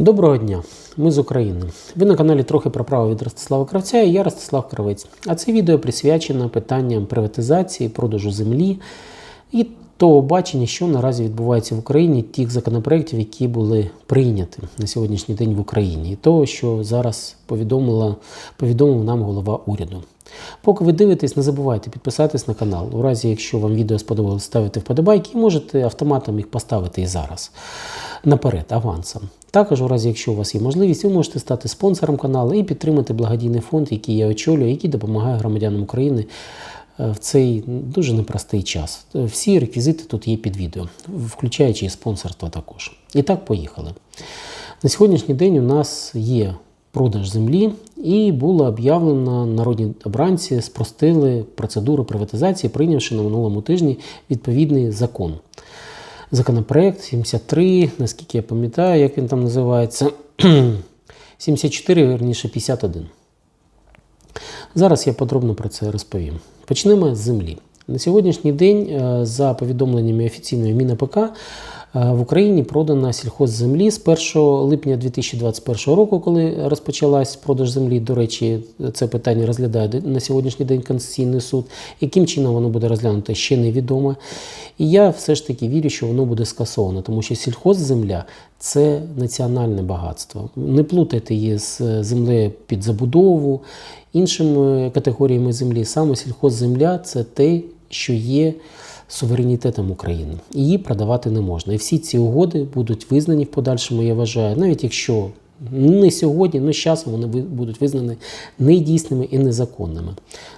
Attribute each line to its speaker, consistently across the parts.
Speaker 1: Доброго дня, ми з України. Ви на каналі трохи про право від Ростислава Кравця і я Ростислав Кравець. А це відео присвячено питанням приватизації, продажу землі і того бачення, що наразі відбувається в Україні, тих законопроєктів, які були прийняті на сьогоднішній день в Україні, і того, що зараз повідомила, повідомив нам голова уряду. Поки ви дивитесь, не забувайте підписатись на канал. У разі, якщо вам відео сподобалось, ставити вподобайки, і можете автоматом їх поставити і зараз наперед, авансом. Також, у разі, якщо у вас є можливість, ви можете стати спонсором каналу і підтримати благодійний фонд, який я очолюю, який допомагає громадянам України в цей дуже непростий час. Всі реквізити тут є під відео, включаючи і спонсорство також. І так, поїхали. На сьогоднішній день у нас є продаж землі, і було об'явлено народні обранці, спростили процедуру приватизації, прийнявши на минулому тижні відповідний закон. Законопроект 73, наскільки я пам'ятаю, як він там називається, 74, верніше 51. Зараз я подробно про це розповім. Почнемо з землі. На сьогоднішній день, е, за повідомленнями офіційної МінАПК, е, в Україні продано сільхозземлі з 1 липня 2021 року, коли розпочалась продаж землі. До речі, це питання розглядає на сьогоднішній день Конституційний суд. Яким чином воно буде розглянуто, ще невідомо. І я все ж таки вірю, що воно буде скасовано, тому що сільхозземля це національне багатство. Не плутайте її з землею під забудову, іншими категоріями землі. Саме сільхозземля це те, що є суверенітетом України. Її продавати не можна. І всі ці угоди будуть визнані в подальшому, я вважаю, навіть якщо не сьогодні, але з часом вони будуть визнані недійсними і незаконними.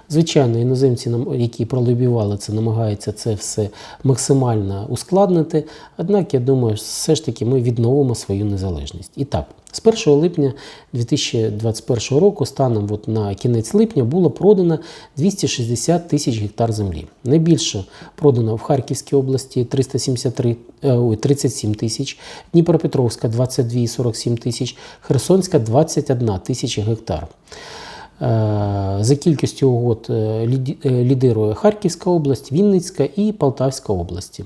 Speaker 1: Звичайно, іноземці, які пролобівали це, намагаються це все максимально ускладнити. Однак, я думаю, все ж таки ми відновимо свою незалежність. І так, з 1 липня 2021 року, станом от на кінець липня, було продано 260 тисяч гектар землі. Найбільше продано в Харківській області 373, е, ой, 37 тисяч, Дніпропетровська 22,47 тисяч, Херсонська 21 тисяча гектар. Е, За кількістю угод е, е, лідирує Харківська область, Вінницька і Полтавська області.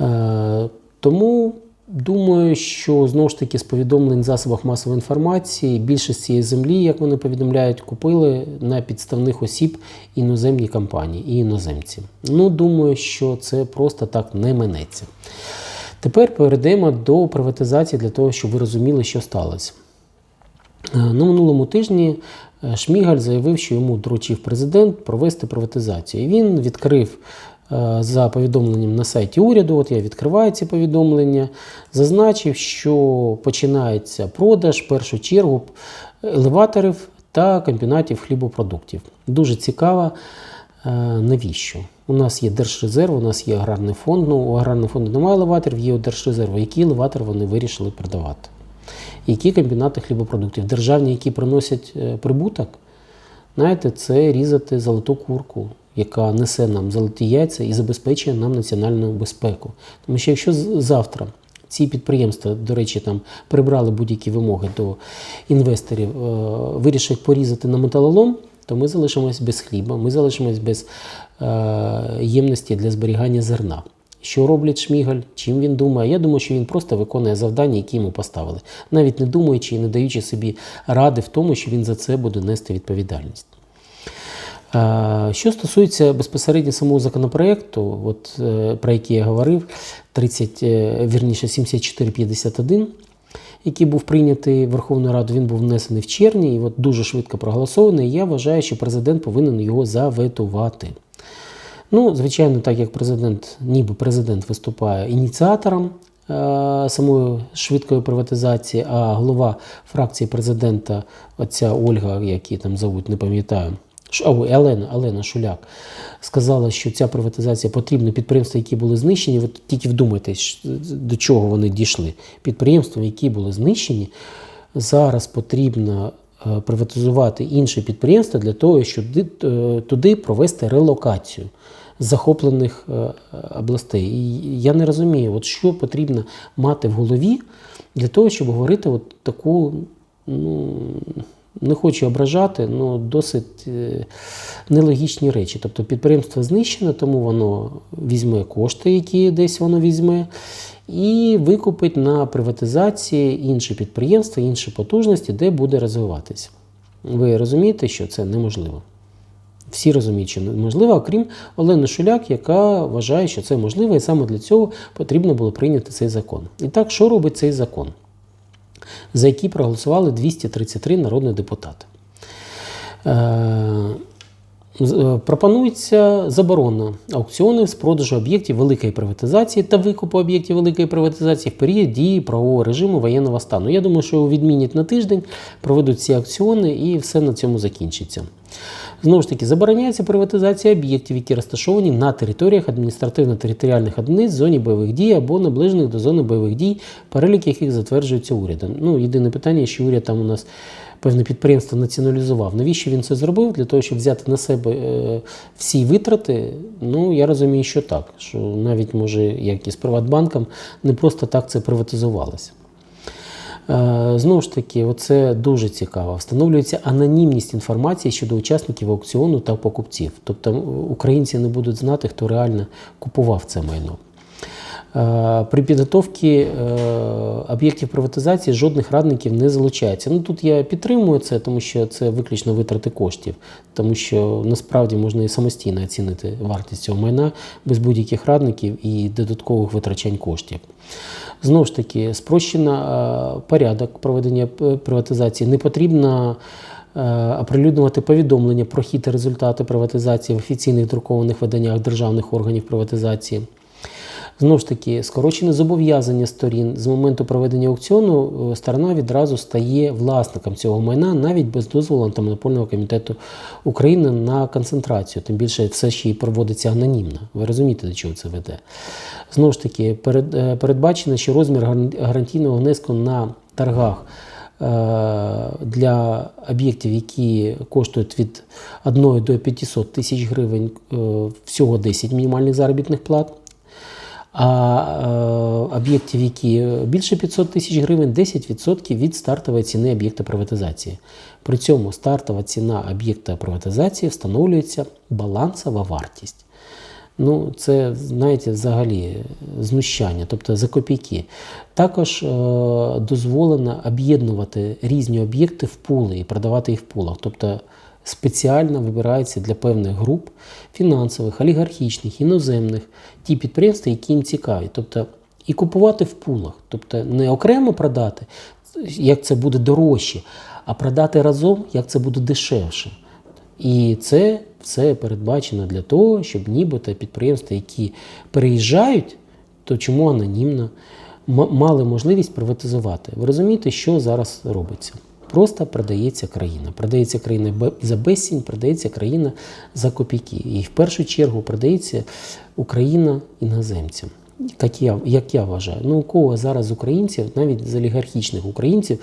Speaker 1: Е, Тому думаю, що знову ж таки з повідомлень в засобах масової інформації більшість цієї землі, як вони повідомляють, купили на підставних осіб іноземні компанії і іноземці. Ну, думаю, що це просто так не минеться. Тепер перейдемо до приватизації для того, щоб ви розуміли, що сталося. Е, На минулому тижні е, Шмігаль заявив, що йому доручив президент провести приватизацію. І він відкрив за повідомленням на сайті уряду, от я відкриваю ці повідомлення, зазначив, що починається продаж в першу чергу елеваторів та комбінатів хлібопродуктів. Дуже цікаво, е, навіщо? У нас є Держрезерв, у нас є аграрний фонд. Ну, у аграрного фонду немає елеваторів, є у Держрезерву. Які елеватори вони вирішили продавати? Які комбінати хлібопродуктів? Державні, які приносять е, прибуток, знаєте, це різати золоту курку, яка несе нам золоті яйця і забезпечує нам національну безпеку. Тому що якщо завтра ці підприємства, до речі, там прибрали будь-які вимоги до інвесторів, е, вирішать порізати на металолом, то ми залишимось без хліба, ми залишимось без е, ємності для зберігання зерна. Що роблять Шмігаль, чим він думає? Я думаю, що він просто виконує завдання, які йому поставили, навіть не думаючи і не даючи собі ради в тому, що він за це буде нести відповідальність. Що стосується безпосередньо самого законопроекту, от, е, про який я говорив, 30, е, вірніше 7451, який був прийнятий Верховною Радою, він був внесений в червні і от дуже швидко проголосований. Я вважаю, що президент повинен його заветувати. Ну, звичайно, так як президент, ніби президент виступає ініціатором е, самої швидкої приватизації, а голова фракції президента, оця Ольга, як її там зовуть, не пам'ятаю. Ой, Олена, Олена Шуляк сказала, що ця приватизація потрібна підприємства, які були знищені. Ви тільки вдумайтесь, до чого вони дійшли. Підприємства, які були знищені, зараз потрібно е, приватизувати інші підприємства для того, щоб е, туди провести релокацію захоплених е, областей. І я не розумію, от що потрібно мати в голові для того, щоб говорити от таку ну, Не хочу ображати, але досить е, нелогічні речі. Тобто підприємство знищене, тому воно візьме кошти, які десь воно візьме, і викупить на приватизації інші підприємства, інші потужності, де буде розвиватися. Ви розумієте, що це неможливо. Всі розуміють, що неможливо, окрім Олени Шуляк, яка вважає, що це можливо, і саме для цього потрібно було прийняти цей закон. І так, що робить цей закон, за які проголосували 233 народні депутати? Е, е, Пропонується заборона аукціонів з продажу об'єктів великої приватизації та викупу об'єктів великої приватизації в період дії правового режиму воєнного стану. Я думаю, що його відмінять на тиждень, проведуть ці аукціони і все на цьому закінчиться. Знову ж таки, забороняється приватизація об'єктів, які розташовані на територіях адміністративно-територіальних одиниць зоні бойових дій або наближених до зони бойових дій, перелік яких затверджується урядом. Ну, єдине питання, що уряд там у нас певне підприємство націоналізував. Навіщо він це зробив? Для того, щоб взяти на себе е, всі витрати. Ну, я розумію, що так. Що навіть може, як і з Приватбанком, не просто так це приватизувалося. Е, Знову ж таки, оце дуже цікаво. Встановлюється анонімність інформації щодо учасників аукціону та покупців. Тобто українці не будуть знати, хто реально купував це майно. Е, При підготовці е, об'єктів приватизації жодних радників не залучається. Ну тут я підтримую це, тому що це виключно витрати коштів, тому що насправді можна і самостійно оцінити вартість цього майна без будь-яких радників і додаткових витрачань коштів. Знову ж таки, спрощена е, порядок проведення приватизації. Не потрібно оприлюднювати повідомлення про хід і результати приватизації в офіційних друкованих виданнях державних органів приватизації. Знову ж таки, скорочене зобов'язання сторін з моменту проведення аукціону е, сторона відразу стає власником цього майна навіть без дозволу антимонопольного комітету України на концентрацію. Тим більше все ще й проводиться анонімно. Ви розумієте, до чого це веде. Знову ж таки, е, передбачено, що розмір гарантійного внеску на торгах е, для об'єктів, які коштують від 1 до 500 тисяч гривень, всього 10 мінімальних заробітних плат. А е, об'єктів, які більше 500 тисяч гривень, 10% від стартової ціни об'єкта приватизації. При цьому стартова ціна об'єкта приватизації встановлюється балансова вартість. Ну, це, знаєте, взагалі знущання, тобто за копійки. Також е, дозволено об'єднувати різні об'єкти в пули і продавати їх в пулах. Тобто спеціально вибираються для певних груп фінансових, олігархічних, іноземних ті підприємства, які їм цікаві. Тобто і купувати в пулах, тобто не окремо продати, як це буде дорожче, а продати разом, як це буде дешевше. І це все передбачено для того, щоб нібито підприємства, які переїжджають, то чому анонімно мали можливість приватизувати. Ви розумієте, що зараз робиться? Просто продається країна. Продається країна за безцінь, продається країна за копійки. І в першу чергу продається Україна іноземцям. Як я, як я вважаю, ну у кого зараз українців, навіть з олігархічних українців,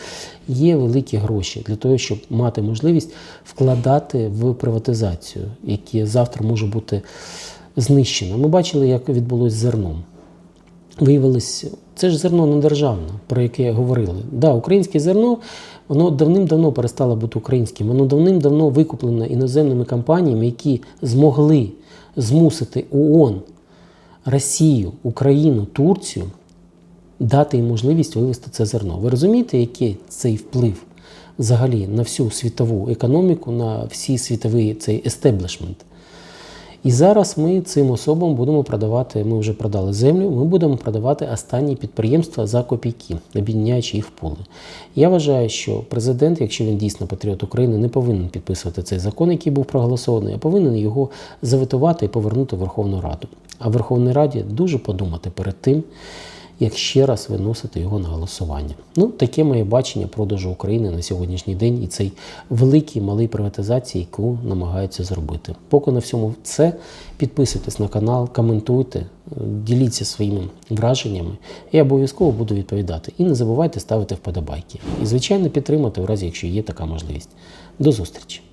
Speaker 1: є великі гроші для того, щоб мати можливість вкладати в приватизацію, яке завтра може бути знищено. Ми бачили, як відбулось з зерном. Виявилось, це ж зерно не державне, про яке говорили. Да, українське зерно воно давним-давно перестало бути українським. Воно давним-давно викуплене іноземними компаніями, які змогли змусити ООН, Росію, Україну, Турцію дати їм можливість вивести це зерно. Ви розумієте, який цей вплив взагалі на всю світову економіку, на всі світовий цей естеблішмент? І зараз ми цим особам будемо продавати, ми вже продали землю, ми будемо продавати останні підприємства за копійки, обідняючи їх в пули. Я вважаю, що президент, якщо він дійсно патріот України, не повинен підписувати цей закон, який був проголосований, а повинен його заветувати і повернути в Верховну Раду. А в Верховній Раді дуже подумати перед тим, як ще раз виносити його на голосування. Ну, таке моє бачення продажу України на сьогоднішній день і цей великий малий приватизації, яку намагаються зробити. Поки на всьому це підписуйтесь на канал, коментуйте, діліться своїми враженнями. Я обов'язково буду відповідати. І не забувайте ставити вподобайки. І, звичайно, підтримати в разі, якщо є така можливість. До зустрічі!